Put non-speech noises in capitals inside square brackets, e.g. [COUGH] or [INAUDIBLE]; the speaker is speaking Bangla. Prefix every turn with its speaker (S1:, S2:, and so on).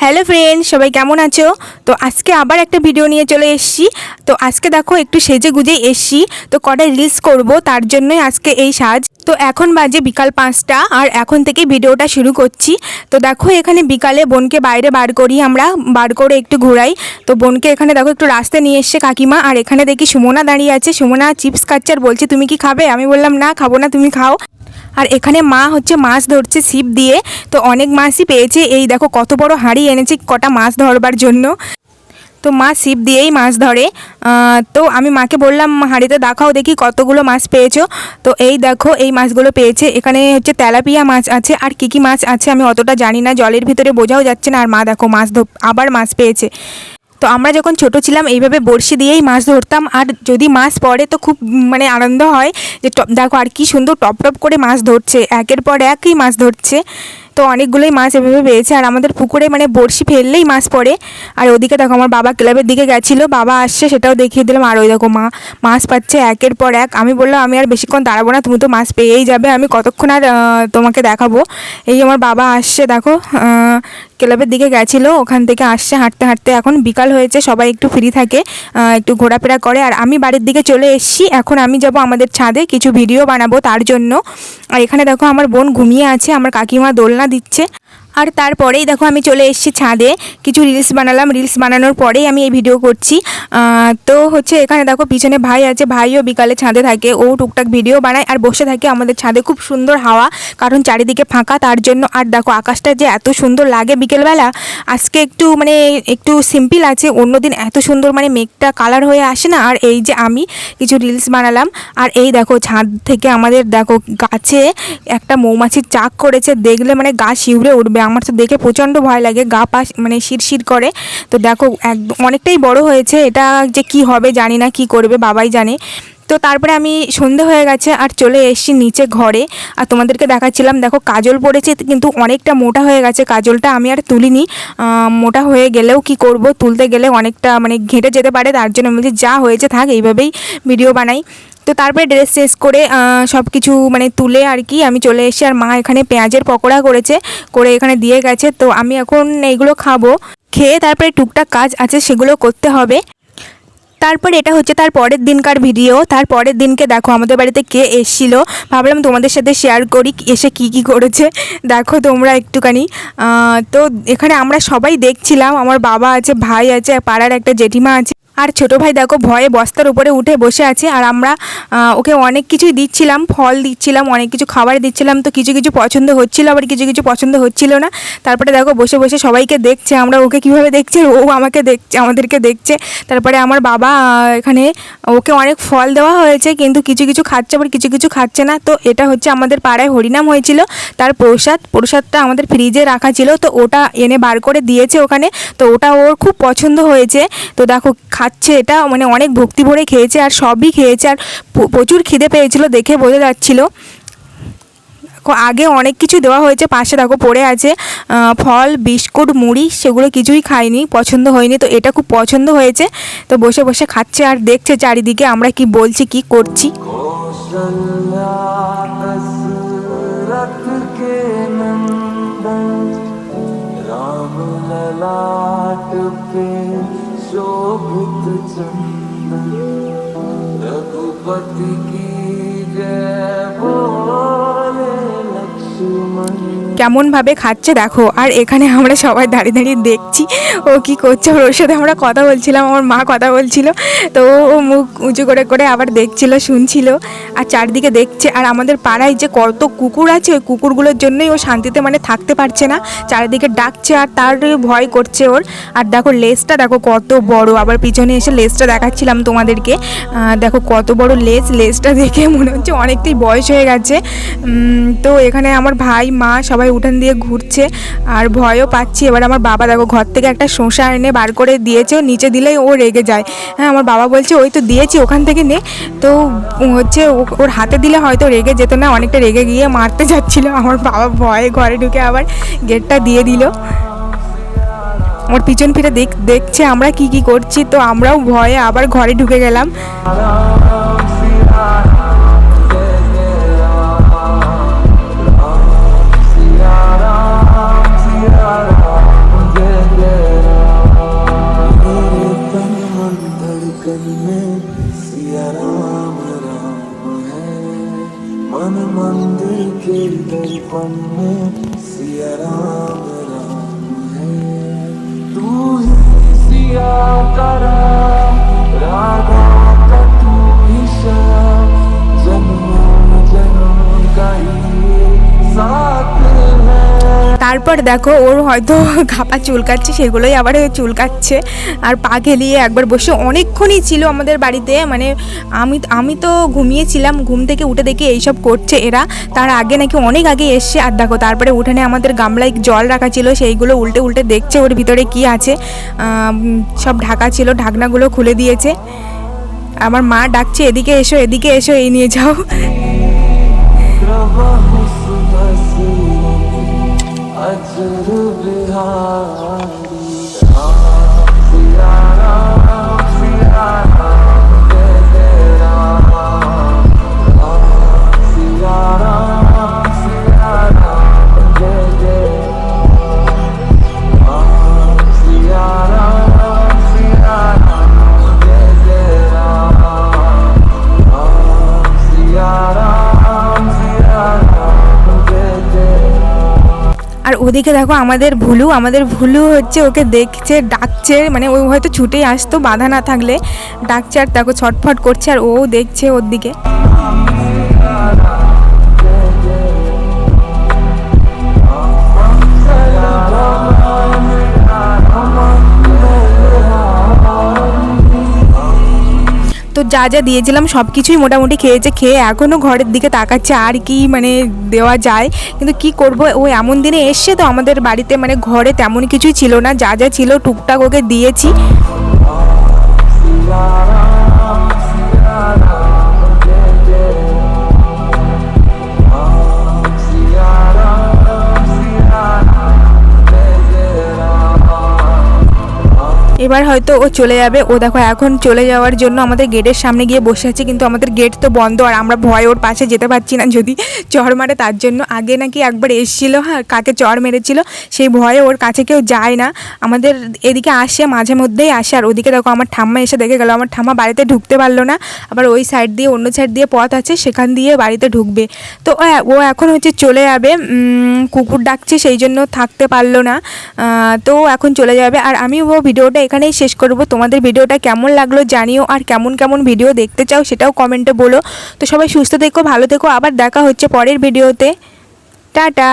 S1: হ্যালো ফ্রেন্ড সবাই কেমন আছো? তো আজকে আবার একটা ভিডিও নিয়ে চলে এসছি। তো আজকে দেখো একটু সেজে গুজে এসছি। তো কটা রিলস করব, তার জন্যই আজকে এই সাজ তো এখন বাজে বিকাল পাঁচটা, আর এখন থেকে ভিডিওটা শুরু করছি। তো দেখো, এখানে বিকালে বোনকে বাইরে বার করি আমরা, বার করে একটু ঘোরাই। তো বোনকে এখানে দেখো, একটু রাস্তায় নিয়ে এসছে কাকিমা, আর এখানে দেখি সুমনা দাঁড়িয়ে আছে। সুমনা, চিপস খাচ্ছে, আর বলছে, তুমি কি খাবে? আমি বললাম, না, খাব না, তুমি খাও। আর এখানে মা হচ্ছে মাছ ধরছে ছিপ দিয়ে। তো অনেক মাছই পেয়েছে। এই দেখো, কত বড় হাঁড়ি এনেছে কটা মাছ ধরবার জন্য। তো মা ছিপ দিয়েই মাছ ধরে। তো আমি মাকে বললাম হাঁড়িতে দেখাও দেখি কতগুলো মাছ পেয়েছ। তো এই দেখো, এই মাছগুলো পেয়েছে। এখানে হচ্ছে তেলাপিয়া মাছ আছে, আর কী কী মাছ আছে আমি অতটা জানি না, জলের ভিতরে বোঝাও যাচ্ছে না। আর মা দেখো, মাছ আবার মাছ পেয়েছে। তো আমরা যখন ছোট ছিলাম, এইভাবে বড়শি দিয়েই মাছ ধরতাম। আর যদি মাছ পড়ে তো খুব মানে আনন্দ হয় যে দেখো, আর কি সুন্দর টপ টপ করে মাছ ধরছে। একের পর একই মাছ ধরছে। তো অনেকগুলোই মাছ এভাবে পেয়েছে। আর আমাদের পুকুরে মানে বড়শি ফেললেই মাছ পড়ে। আর ওদিকে দেখো আমার বাবা ক্লাবের দিকে গেছিল, বাবা আসছে সেটাও দেখিয়ে দিলাম। আর ওই দেখো মা, মাছ পাচ্ছে একের পর এক। আমি বললাম, আমি আর বেশিক্ষণ দাঁড়াবো না, তুমি তো মাছ পেয়েই যাবে। আমি কতক্ষণ আর তোমাকে দেখাবো? এই আমার বাবা আসছে দেখো ক্লাবের দিকে গেছিল, ওখান থেকে আসছে হাঁটতে হাঁটতে। এখন বিকাল হয়েছে, সবাই একটু ফ্রি থাকে একটু ঘোরাফেরা করে। আর আমি বাড়ির দিকে চলে এসেছি, এখন আমি যাব আমাদের ছাদে কিছু ভিডিও বানাবো তার জন্য। আর এখানে দেখো আমার বোন ঘুমিয়ে আছে, আমার কাকিমা দোলনা দিচ্ছে। আর তারপরেই দেখো আমি চলে এসেছি ছাদে। কিছু রিলস বানালাম। রিলস বানানোর পরেই আমি এই ভিডিও করছি। তো হচ্ছে এখানে দেখো পিছনে ভাই আছে। ভাইও বিকালে ছাদে থাকে। ও টুকটাক ভিডিও বানায় আর বসে থাকে আমাদের ছাদে। খুব সুন্দর হাওয়া, কারণ চারিদিকে ফাঁকা, তার জন্য আর দেখো আকাশটা যে এত সুন্দর লাগে বিকেলবেলা। আজকে একটু মানে একটু সিম্পল আছে। অন্যদিন এত সুন্দর মানে মেঘটা কালার হয়ে আসে না। আর এই যে আমি কিছু রিলস বানালাম। আর এই দেখো ছাদ থেকে আমাদের দেখো গাছে একটা মৌমাছির চাক করেছে। দেখলে মানে গা শিউরে উঠবে। আমার তো দেখে প্রচণ্ড ভয় লাগে, গা পা মানে শিরশির করে। তো দেখো একদম অনেকটাই বড় হয়েছে, এটা যে কি হবে জানি না, কি করবে বাবাই জানে। তো তারপরে আমি সন্ধে হয়ে গেছে, আর চলে এসেছি নিচে ঘরে। আর তোমাদেরকে দেখাচ্ছিলাম, দেখো কাজল পড়েছে, কিন্তু অনেকটা মোটা হয়ে গেছে। কাজলটা আমি আর তুলিনি। মোটা হয়ে গেলেও কি করব, তুলতে গেলে অনেকটা মানে ঘেঁটে যেতে পারে, তার জন্য আমি যা হয়েছে থাক, এইভাবেই ভিডিও বানাই। তো তারপরে ড্রেস চেঞ্জ করে সব কিছু মানে তুলে আর কি আমি চলে এসেছি আর মা এখানে পেঁয়াজের পকোড়া করেছে, করে এখানে দিয়ে গেছে। তো আমি এখন এইগুলো খাব, খেয়ে তারপরে টুকটাক কাজ আছে সেগুলো করতে হবে। তারপর এটা হচ্ছে তার পরের দিনকার ভিডিও তার পরের দিনকে দেখো আমাদের বাড়িতে কে এসেছিল। ভাবলাম তোমাদের সাথে শেয়ার করি এসে কি কি করেছে। দেখো তোমরা একটুখানি। তো এখানে আমরা সবাই দেখছিলাম। আমার বাবা আছে, ভাই আছে, পাড়ার একটা জেঠিমা আছে। আর ছোট ভাই দেখো ভয়ে বস্তার উপরে উঠে বসে আছে আর আমরা ওকে অনেক কিছুই দিচ্ছিলাম, ফল দিচ্ছিলাম, অনেক কিছু খাবার দিচ্ছিলাম, তো কিছু কিছু পছন্দ হচ্ছিল, আবার কিছু কিছু পছন্দ হচ্ছিল না। তারপরে দেখো বসে বসে সবাইকে দেখছে, আমরা ওকে কীভাবে দেখছি, ও আমাকে দেখছে, আমাদেরকে দেখছে। তারপরে আমার বাবা এখানে ওকে অনেক ফল দেওয়া হয়েছে, কিন্তু কিছু কিছু খাচ্ছে, আবার কিছু কিছু খাচ্ছে না। তো এটা হচ্ছে আমাদের পাড়ায় হরিনাম হয়েছিল, তার প্রসাদ, প্রসাদটা আমাদের ফ্রিজে রাখা ছিল, তো ওটা এনে বার করে দিয়েছে ওখানে, তো ওটা ওর খুব পছন্দ হয়েছে। তো দেখো খাচ্ছে, এটা মানে অনেক ভক্তি ভরে খেয়েছে আর সবই খেয়েছে আর প্রচুর খিদে পেয়েছিল দেখে বোঝা যাচ্ছিল। আগে অনেক কিছু দেওয়া হয়েছে, পাশে দেখো পড়ে আছে ফল, বিস্কুট, মুড়ি সেগুলো কিছুই খাইনি, পছন্দ হয়নি, তো এটা খুব পছন্দ হয়েছে। তো বসে বসে খাচ্ছে আর দেখছে চারিদিকে আমরা কি বলছি, কি করছি।
S2: घुपति
S1: কেমনভাবে খাচ্ছে দেখো। আর এখানে আমরা সবাই দাঁড়িয়ে দাঁড়িয়ে দেখছি ও কি করছে। ওর সাথে আমরা কথা বলছিলাম, আমার মা কথা বলছিল। তো ও মুখ উঁচু করে করে আবার দেখছিল, শুনছিল আর চারদিকে দেখছে। আর আমাদের পাড়ায় যে কত কুকুর আছে, ওই কুকুরগুলোর জন্যই ও শান্তিতে মানে থাকতে পারছে না। চারিদিকে ডাকছে আর তার ভয় করছে ওর। আর দেখো লেজটা দেখো কত বড়। আবার পিছনে এসে লেসটা দেখাচ্ছিলাম তোমাদেরকে। দেখো কত বড় লেস। লেজটা দেখে মনে হচ্ছে অনেকটাই বয়স হয়ে গেছে। তো এখানে আমার ভাই, মা সবাই উঠান দিয়ে ঘুরছে আর ভয়ও পাচ্ছি। এবার আমার বাবা দেখো ঘর থেকে একটা শসা এনে বার করে দিয়েছে, ও নিচে দিলেই ও রেগে যায়। হ্যাঁ আমার বাবা বলছে, ওই তো দিয়েছি, ওখান থেকে নে। তো হচ্ছে ওর হাতে দিলে হয়তো রেগে যেত না, অনেকটা রেগে গিয়ে মারতে যাচ্ছিল। আমার বাবা ভয়ে ঘরে ঢুকে আবার গেটটা দিয়ে দিল। আমার পিছন ফিরে দেখ, দেখছে আমরা কি কি করছি, তো আমরাও ভয়ে আবার ঘরে ঢুকে গেলাম।
S2: लगन में सिया राम राम है। मन मंदिर के दर्पण में सिया राम
S1: তারপর দেখো ওর হয়তো [LAUGHS] ঘাপা চুলকাচ্ছে, সেগুলোই আবার চুলকাচ্ছে। আর পা ঘেলিয়ে একবার বসে অনেকক্ষণই ছিল আমাদের বাড়িতে। মানে আমি আমি তো ঘুমিয়েছিলাম, ঘুম থেকে উঠে দেখি এইসব করছে এরা। তার আগে নাকি অনেক আগে এসছে। আর দেখো তারপরে উঠানে আমাদের গামলায় জল রাখা ছিল, সেইগুলো উল্টে উল্টে দেখছে ওর ভিতরে কি আছে। সব ঢাকা ছিল, ঢাকনাগুলো খুলে দিয়েছে। আমার মা ডাকছে, এদিকে এসো এদিকে এসো, এই নিয়ে যাও। ওদিকে দেখো আমাদের ভুলু আমাদের ভুলু হচ্ছে ওকে দেখছে, ডাকছে মানে ও হয়তো ছুটেই আসতো, বাধা না থাকলে ডাকছে আর দেখো ছটফট করছে আর ও দেখছে ওর দিকে। তো যা যা দিয়েছিলাম সব কিছুই মোটামুটি খেয়েছে, খেয়ে এখনও ঘরের দিকে তাকাচ্ছে, আর কি মানে দেওয়া যায়। কিন্তু কি করব? ও এমন দিনে এসছে তো আমাদের বাড়িতে মানে ঘরে তেমন কিছুই ছিল না, যা যা ছিল টুকটাক ওকে দিয়েছি। এবার হয়তো ও চলে যাবে। ও দেখো, এখন চলে যাওয়ার জন্য আমাদের গেটের সামনে গিয়ে বসে আছে, কিন্তু আমাদের গেট তো বন্ধ আর আমরা ভয় ওর পাশে যেতে পারছি না। যদি চড় মারে তার জন্য। আগে নাকি একবার এসেছিল হ্যাঁ কাকে চড় মেরেছিল, সেই ভয়ে ওর কাছে কেউ যায় না। আমাদের এদিকে আসে, মাঝে মধ্যেই আসে। আর ওদিকে দেখো, আমার ঠাম্মা এসে দেখে গেল, আমার ঠাম্মা বাড়িতে ঢুকতে পারল না। আবার ওই সাইড দিয়ে, অন্য সাইড দিয়ে পথ আছে, সেখান দিয়ে বাড়িতে ঢুকবে। তো ও- ও এখন হচ্ছে চলে যাবে। কুকুর ডাকছে, সেই জন্য থাকতে পারল না। তো এখন চলে যাবে। আর আমি ও ভিডিওটা এখানেই শেষ করব। তোমাদের ভিডিওটা কেমন লাগল জানিও, আর কেমন কেমন ভিডিও দেখতে চাও সেটাও কমেন্টে বলো। তো সবাই সুস্থ থেকো, ভালো থেকো, আবার দেখা হচ্ছে পরের ভিডিওতে টাটা!